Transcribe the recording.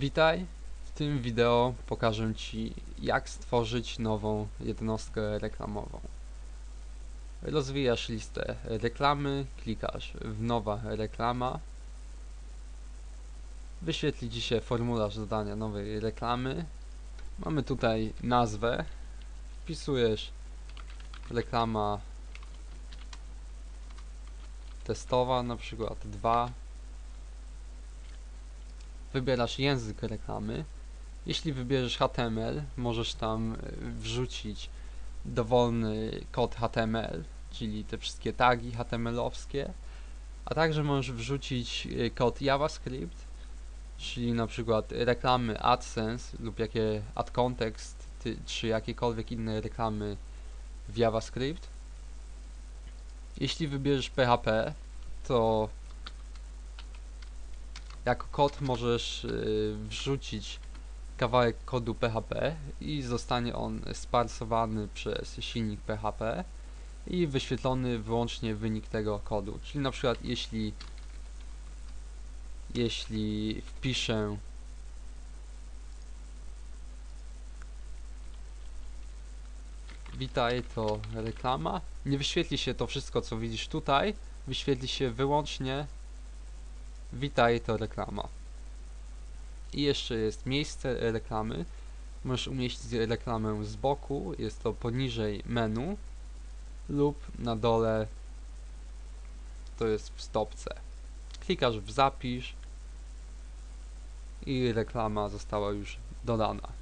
Witaj, w tym wideo pokażę Ci jak stworzyć nową jednostkę reklamową. Rozwijasz listę reklamy, klikasz w nowa reklama. Wyświetli Ci się formularz dodania nowej reklamy. Mamy tutaj nazwę. Wpisujesz reklama testowa, na przykład 2 wybierasz język reklamy. Jeśli wybierzesz HTML, możesz tam y, wrzucić dowolny kod HTML, czyli te wszystkie tagi HTML-owskie, a także możesz wrzucić y, kod JavaScript, czyli na przykład reklamy AdSense lub jakie AdContext, czy jakiekolwiek inne reklamy w JavaScript. Jeśli wybierzesz PHP, to jako kod możesz y, wrzucić kawałek kodu PHP i zostanie on sparsowany przez silnik PHP i wyświetlony wyłącznie wynik tego kodu. Czyli na przykład jeśli jeśli wpiszę Witaj, to reklama. Nie wyświetli się to wszystko, co widzisz tutaj. Wyświetli się wyłącznie Witaj, to reklama. I jeszcze jest miejsce reklamy. Możesz umieścić reklamę z boku, jest to poniżej menu lub na dole to jest w stopce. Klikasz w zapisz i reklama została już dodana.